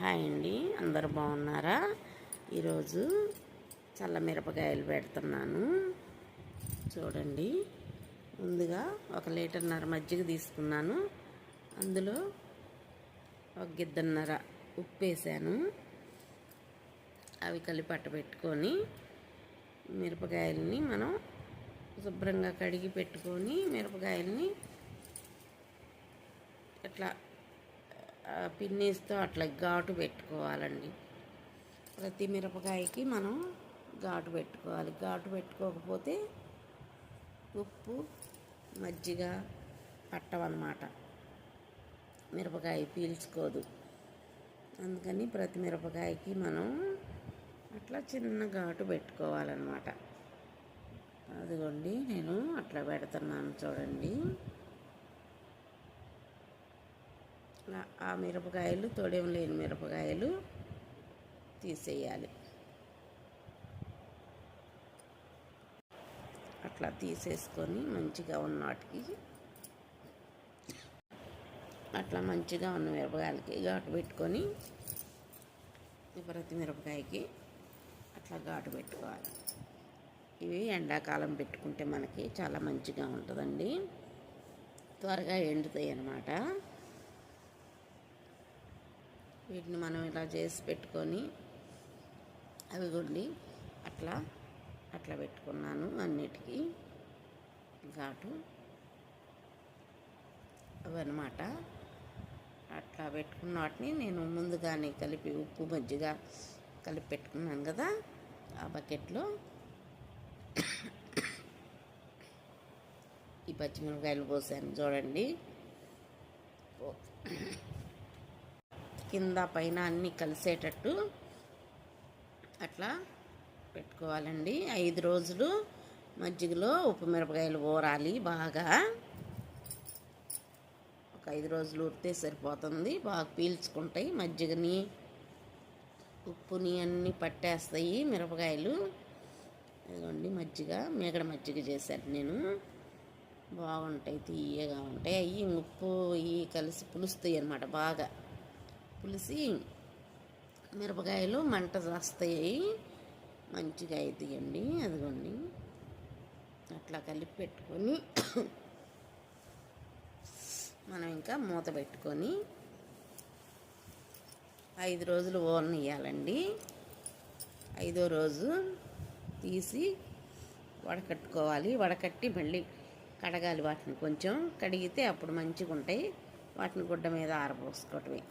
Hi అండి. అందరు బాగున్నారా? ఈరోజు చల్ల మిరపకాయలు పెడుతున్నాను. చూడండి. ముందుగా ఒక లీటర్న్నర మజ్జిగ తీసుకున్నాను. అందులో ఒక గిద్దన్నర ఉప్పు వేసాను. అవి కలిపి పెట్టుకొని మిరపకాయలని మనం శుభ్రంగా కడిగి పెట్టుకొని మిరపకాయలని ఇట్లా పిన్నీస్తో అట్లా ఘాటు పెట్టుకోవాలండి. ప్రతి మిరపకాయకి మనం ఘాటు పెట్టుకోవాలి. ఘాటు పెట్టుకోకపోతే ఉప్పు మజ్జిగ పట్టవన్నమాట. మిరపకాయ పీల్చుకోదు. అందుకని ప్రతి మిరపకాయకి మనం అట్లా చిన్న ఘాటు పెట్టుకోవాలన్నమాట. అదిగోండి నేను అట్లా పెడుతున్నాను చూడండి. ఆ మిరపకాయలు తొడేం లేని మిరపకాయలు తీసేయాలి. అట్లా తీసేసుకొని మంచిగా ఉన్న వాటికి అట్లా మంచిగా ఉన్న మిరపకాయలకి ఘాటు పెట్టుకొని ప్రతి మిరపకాయకి అట్లా ఘాటు పెట్టుకోవాలి. ఇవి ఎండాకాలం పెట్టుకుంటే మనకి చాలా మంచిగా ఉంటుందండి. త్వరగా ఎండుతాయి అన్నమాట వీటిని మనం ఇలా చేసి పెట్టుకొని అవి గుండి అట్లా అట్లా పెట్టుకున్నాను అన్నిటికీ ఘాటు. అవన్నమాట. అట్లా పెట్టుకున్న వాటిని నేను ముందుగానే కలిపి ఉప్పు మజ్జిగ కలిపి పెట్టుకున్నాను కదా ఆ బకెట్లో. ఈ పచ్చిమిరపకాయలు పోసాను చూడండి. కింద పైన అన్నీ కలిసేటట్టు అట్లా పెట్టుకోవాలండి. ఐదు రోజులు మజ్జిగలో ఉప్పు మిరపకాయలు ఊరాలి బాగా. ఒక ఐదు రోజులు ఊరితే సరిపోతుంది. బాగా పీల్చుకుంటాయి. మజ్జిగని ఉప్పుని అన్నీ పట్టేస్తాయి మిరపకాయలు. ఇదిగోండి మజ్జిగ మేగడ మజ్జిగ చేశాను నేను. బాగుంటాయి తీయగా ఉంటాయి. అవి ఉప్పు ఇవి కలిసి పులుస్తాయి అన్నమాట బాగా. పులిసి మిరపకాయలు మంట వస్తాయి మంచిగా అవుతాయండి అదిగోండి. అట్లా కలిపి పెట్టుకొని మనం ఇంకా మూత పెట్టుకొని ఐదు రోజులు ఓననియాలండి ఐదో రోజు తీసి వడకట్టుకోవాలి. వడకట్టి మళ్ళీ కడగాలి వాటిని కొంచెం. కడిగితే అప్పుడు మంచిగా ఉంటాయి వాటిని గుడ్డ మీద ఆరబోసుకోవటమే.